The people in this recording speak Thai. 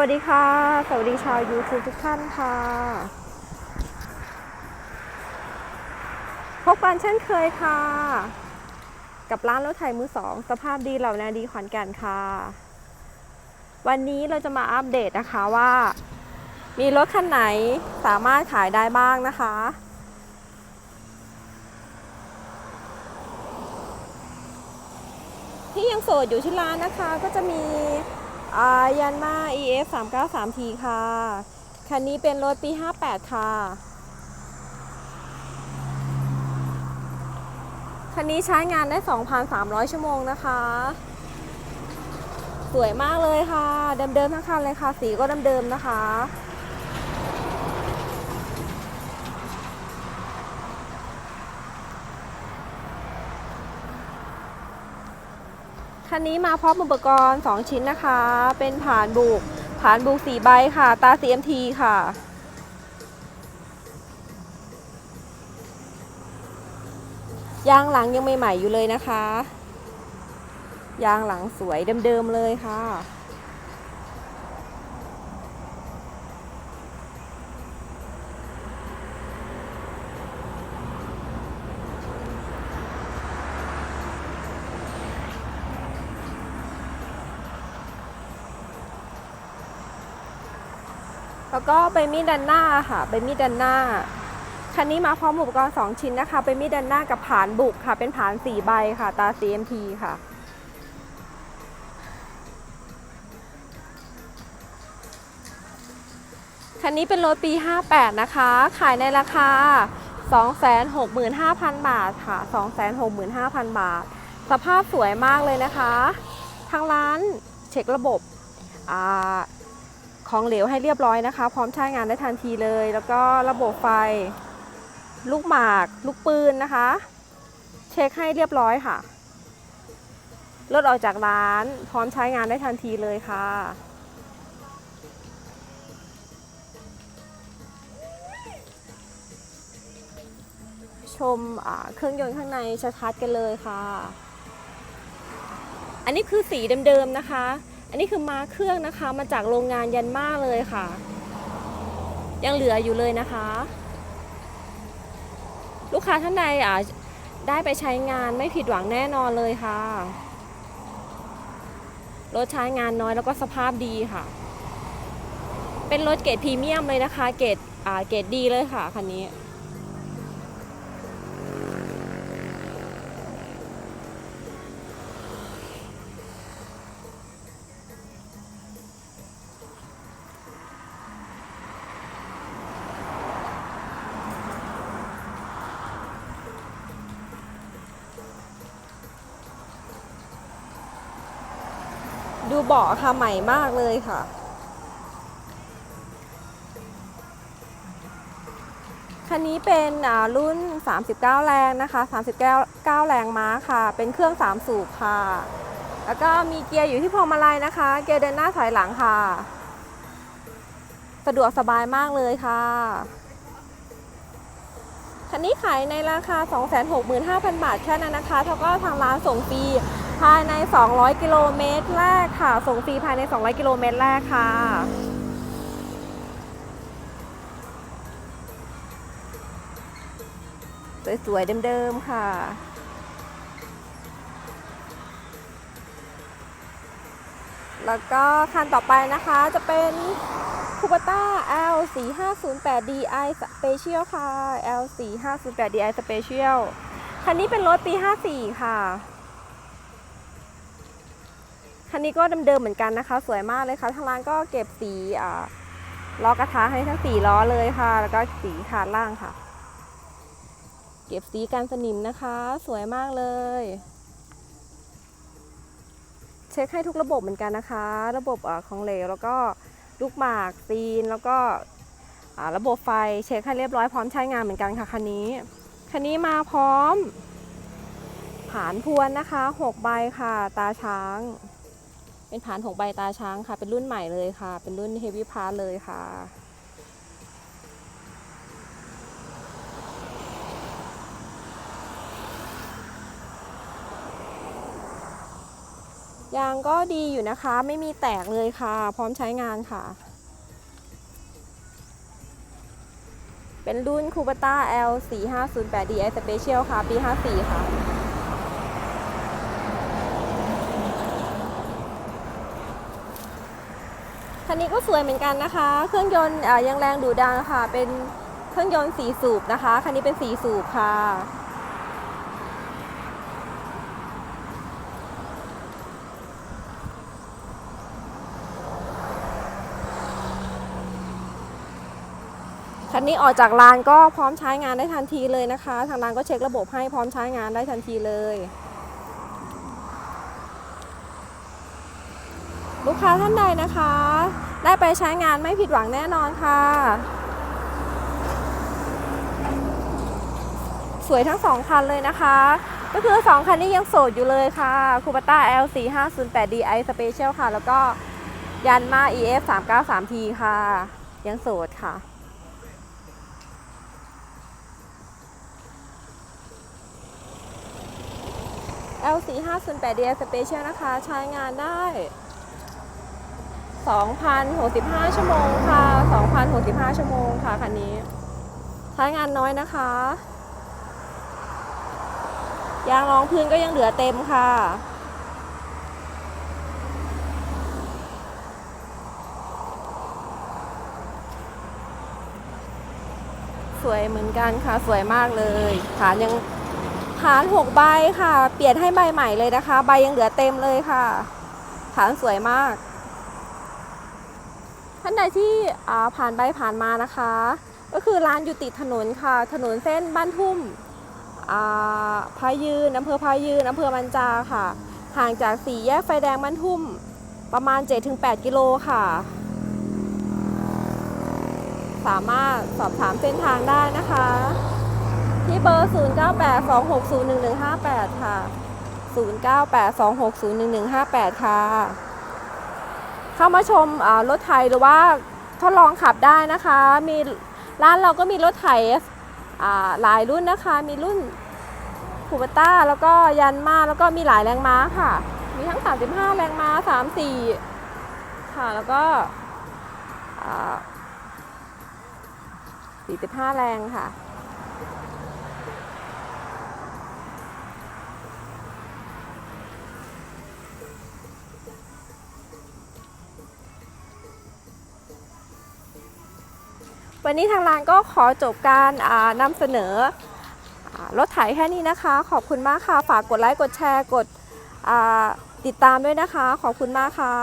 วัสดีค่ะ สวัสดีชาว YouTube ทุกท่านค่ะ พบกันเช่นเคยค่ะ กับร้านรถไถมือสอง สภาพดีเหล่านาดีขอนแก่นค่ะ วันนี้เราจะมาอัปเดตนะคะว่า มีรถคันไหนสามารถขายได้บ้างนะคะ ที่ยังโสดอยู่ที่ร้านนะคะก็จะมี ยันมา ES 393T ค่ะ คันนี้เป็นรถปี 58 ค่ะ คันนี้ใช้งานได้ 2,300 ชั่วโมงนะคะ สวยมากเลยค่ะ เดิมๆทั้งคันเลยค่ะ สีก็เดิมๆนะคะ คันนี้มาพร้อมอุปกรณ์ 2 ชิ้นนะคะ เป็นฐานบุกฐานบุกสีใบค่ะ ตา CMT ค่ะ ยางหลังยังใหม่ๆอยู่เลยนะคะ ยางหลังสวยเดิมๆเลยค่ะ แล้วก็ใบมีดด้านหน้าค่ะใบมีดด้านหน้า คันนี้มาพร้อมอุปกรณ์2ชิ้นนะคะใบมีดด้านหน้ากับผานบุกค่ะ เป็นผาน4ใบค่ะ ตา CMT ค่ะ คันนี้เป็นรถปี 58 นะคะ ขายในราคา 265,000 บาทค่ะ 265,000 บาท สภาพสวยมากเลยนะคะ ทางร้านเช็คระบบอ่า ของเหลวให้เรียบร้อยนะคะ พร้อมใช้งานได้ทันทีเลย แล้วก็ระบบไฟ ลูกหมาก ลูกปืนนะคะ เช็คให้เรียบร้อยค่ะรถออกจากร้าน พร้อมใช้งานได้ทันทีเลยค่ะชมเครื่องยนต์ข้างในชัดๆกันเลยค่ะ อันนี้คือสีเดิมๆนะคะ อันนี้คือมาเครื่องนะคะ มาจากโรงงานยันมาเลยค่ะ ยังเหลืออยู่เลยนะคะ ลูกค้าท่านใดอะได้ไปใช้งานไม่ผิดหวังแน่นอนเลยค่ะ รถใช้งานน้อยแล้วก็สภาพดีค่ะ เป็นรถเกรดพรีเมียมเลยนะคะ เกรดอ่าเกรดดีเลยค่ะคันนี้ ดูเบาะค่ะใหม่มากเลยค่ะ คันนี้เป็นอ่ารุ่น 39 แรงนะคะ 39 แรงม้าค่ะ เป็นเครื่อง 3 สูบค่ะ แล้วก็มีเกียร์อยู่ที่พวงมาลัยนะคะ เกียร์เดินหน้าถอยหลังค่ะ สะดวกสบายมากเลยค่ะคันนี้ขายในราคา 265,000 บาทแค่นั้นนะคะเท่าก็ทางร้านส่งฟรี ภายใน 200 กิโลเมตรแรกค่ะ ส่งฟรีภายใน 200 กิโลเมตรแรกค่ะสวยๆเดิมๆค่ะ แล้วก็คันต่อไปนะคะจะเป็นคูปต้า L 4 5 0 8 DI Special ค่ะ L 4 5 0 8 DI Special คันนี้เป็นรถปี 54 ค่ะ คันนี้ก็เดิมๆเหมือนกันนะคะ สวยมากเลยค่ะทางร้านก็เก็บสีล้อกระทะให้ทั้งสี่ล้อเลยค่ะ แล้วก็สีคานล่างค่ะ เก็บสีกันสนิมนะคะ สวยมากเลย เช็คให้ทุกระบบเหมือนกันนะคะ ระบบอของเหลวแล้วก็ลูกหมากซีนแล้วก็ระบบไฟเช็คให้เรียบร้อยพร้อมใช้งานเหมือนกันค่ะคันนี้คันนี้มาพร้อม ผานพวนนะคะ 6 ใบค่ะ ตาช้าง เป็นผาน6ใบตาช้างค่ะ เป็นรุ่นใหม่เลยค่ะ เป็นรุ่น Heavy p a s เลยค่ะยางก็ดีอยู่นะคะ ไม่มีแตกเลยค่ะ พร้อมใช้งานค่ะ เป็นรุ่น c u b a t a L 4 5 0 8 DI Special ค่ะ ปี 54 ค่ะ คันนี้ก็สวยเหมือนกันนะคะ เครื่องยนต์ยังแรงดูดันค่ะ เป็นเครื่องยนต์สีสูบนะคะ คันนี้เป็นสีสูบค่ะ คันนี้ออกจากร้านก็พร้อมใช้งานได้ทันทีเลยนะคะ ทางร้านก็เช็คระบบให้พร้อมใช้งานได้ทันทีเลยลูกค้าท่านใดนะคะ ได้ไปใช้งานไม่ผิดหวังแน่นอนค่ะ สวยทั้งสองคันเลยนะคะ ก็คือ 2 คันนี้ยังโสดอยู่เลยค่ะคูปต้า L 4 5 0 8 DI Special ค่ะ แล้วก็ยันมา EF 3 9 3 T ค่ะ ยังโสดค่ะ L 4 5 0 8 DI Special นะคะ ใช้งานได้ 2,065 ชั่วโมงค่ะ 2,065 ชั่วโมงค่ะคันนี้ ใช้งานน้อยนะคะ ยางรองพื้นก็ยังเหลือเต็มค่ะสวยเหมือนกันค่ะสวยมากเลยฐานยังฐานหกใบค่ะ เปลี่ยนให้ใบใหม่เลยนะคะ ใบยังเหลือเต็มเลยค่ะฐานสวยมาก ท่านใดที่ผ่านไปผ่านมานะคะ ก็คือร้านอยู่ติดถนนค่ะ ถนนเส้นบ้านทุ่มพายืนอำเภอพายืนอำเภอมันจาค่ะ ห่างจากสี่แยกไฟแดงบ้านทุ่มประมาณ 7-8 กิโลค่ะ สามารถสอบถามเส้นทางได้นะคะ ที่เบอร์ 0982601158 ค่ะ 0982601158 ค่ะ เข้ามาชมรถไถหรือว่าทดลองขับได้นะคะ มีร้านเราก็มีรถไถหลายรุ่นนะคะ มีรุ่นคูปต้าแล้วก็ยันมาแล้วก็มีหลายแรงม้าค่ะ มีทั้ง 35 แรงม้า 34 ค่ะ แล้วก็อ่า45 แรงค่ะ วันนี้ทางร้านก็ขอจบการนำเสนอรถไถแค่นี้นะคะ ขอบคุณมากค่ะ ฝากกดไลค์ กดแชร์ กดติดตามด้วยนะคะ ขอบคุณมากค่ะ